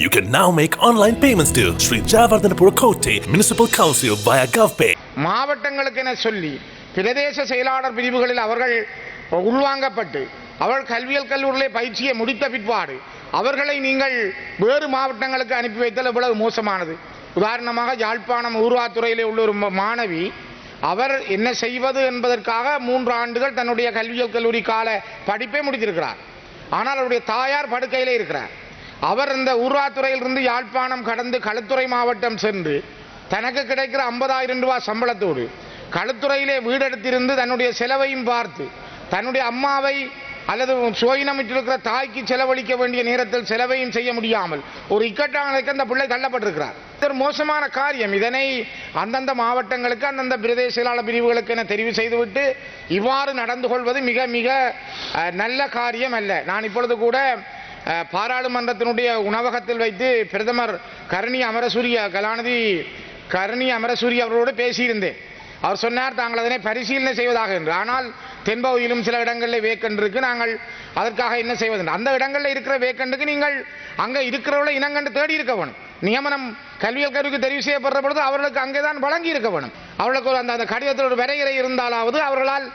You can now make online payments to Sri Jayavardhanapura Kotte Municipal Council via GovPay. மாவட்டங்களுக்கென சொல்லி பிரதேச செயலாளர் பிரிவுகளில் அவர்கள் உள்வாங்கப்பட்டு அவர் கல்வியல் கல்லூரியிலே பயிற்சியை முடித்த பிற்பாடு அவர்களை நீங்கள் வேறு மாவட்டங்களுக்கு அனுப்பி வைத்தல் இவ்வளவு மோசமானது. உதாரணமாக யாழ்ப்பாணம் ஊர்வாத்துறையிலே உள்ள ஒரு மாணவி அவர் என்ன செய்வது என்பதற்காக மூன்று ஆண்டுகள் தன்னுடைய கல்வியல் கல்லூரி கால படிப்பை முடித்திருக்கிறார். ஆனால் அவருடைய தாயார் படுக்கையிலே இருக்கிறார். அவர் இந்த ஊராத்துறையிலிருந்து யாழ்ப்பாணம் கடந்து களுத்துறை மாவட்டம் சென்று தனக்கு கிடைக்கிற ஐம்பதாயிரம் ரூபாய் சம்பளத்தோடு களுத்துறையிலே வீடெடுத்திருந்து தன்னுடைய செலவையும் பார்த்து தன்னுடைய அம்மாவை அல்லது சுயினமிட்டிருக்கிற தாய்க்கு செலவழிக்க வேண்டிய நேரத்தில் செலவையும் செய்ய முடியாமல் ஒரு இக்கட்டானதுக்கு அந்த பிள்ளை தள்ளப்பட்டிருக்கிறார். இது மோசமான காரியம். இதனை அந்தந்த மாவட்டங்களுக்கு அந்தந்த பிரதேச செயலாளர் பிரிவுகளுக்கு என தெரிவு செய்துவிட்டு இவ்வாறு நடந்து கொள்வது மிக மிக நல்ல காரியம் அல்ல. நான் இப்பொழுது கூட பாராளுமன்றத்தினுடைய உணவகத்தில் வைத்து பிரதமர் கருணி அமரசூரிய கலாநிதி கருணி அமரசூரி அவர்களோடு பேசியிருந்தேன். அவர் சொன்னார் தாங்கள் அதனை பரிசீலனை செய்வதாக என்று. ஆனால் தென்பகுதியிலும் சில இடங்களில் வேக்கண்ட் இருக்கு. நாங்கள் அதற்காக என்ன செய்வது? அந்த இடங்களில் இருக்கிற வேக்கண்டுக்கு நீங்கள் அங்கே இருக்கிறவர்களை இனங்கண்டு தேடி இருக்க வேணும். நியமனம் கல்வியல் கருவிக்கு தெரிவு செய்யப்படுற பொழுது அவர்களுக்கு அங்கே தான் வழங்கி இருக்க வேணும். அவர்களுக்கு ஒரு அந்த அந்த கடிதத்தில் ஒரு வரையறை இருந்தாலாவது அவர்களால்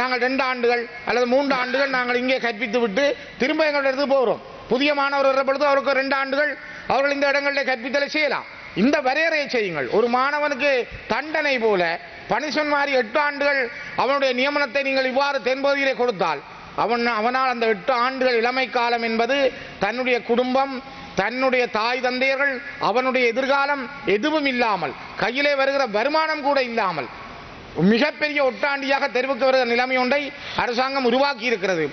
நாங்கள் ரெண்டு ஆண்டுகள் அல்லது மூன்று ஆண்டுகள் நாங்கள் இங்கே கற்பித்து விட்டு திரும்ப எங்களுடைய இடத்துக்கு போகிறோம். புதிய மாணவர் வர்ற பொழுது அவருக்கு ரெண்டு ஆண்டுகள் அவர்கள் இந்த இடங்களில் கற்பித்தலை செய்யலாம். இந்த வரையறையை செய்யுங்கள். ஒரு மாணவனுக்கு தண்டனை போல பனிஷன் மாதிரி எட்டு ஆண்டுகள் அவனுடைய நியமனத்தை நீங்கள் இவ்வாறு தென்பகுதியிலே கொடுத்தால் அவன் அவனால் அந்த எட்டு ஆண்டுகள் இளமை காலம் என்பது தன்னுடைய குடும்பம் தன்னுடைய தாய் தந்தையர்கள் அவனுடைய எதிர்காலம் எதுவும் இல்லாமல் கையிலே வருகிற வருமானம் கூட இல்லாமல் மிகப்பெரிய ஒட்டாண்டியாக தெரிவுக்கு வருகிற நிலைமை ஒன்றை அரசாங்கம் உருவாக்கி இருக்கிறது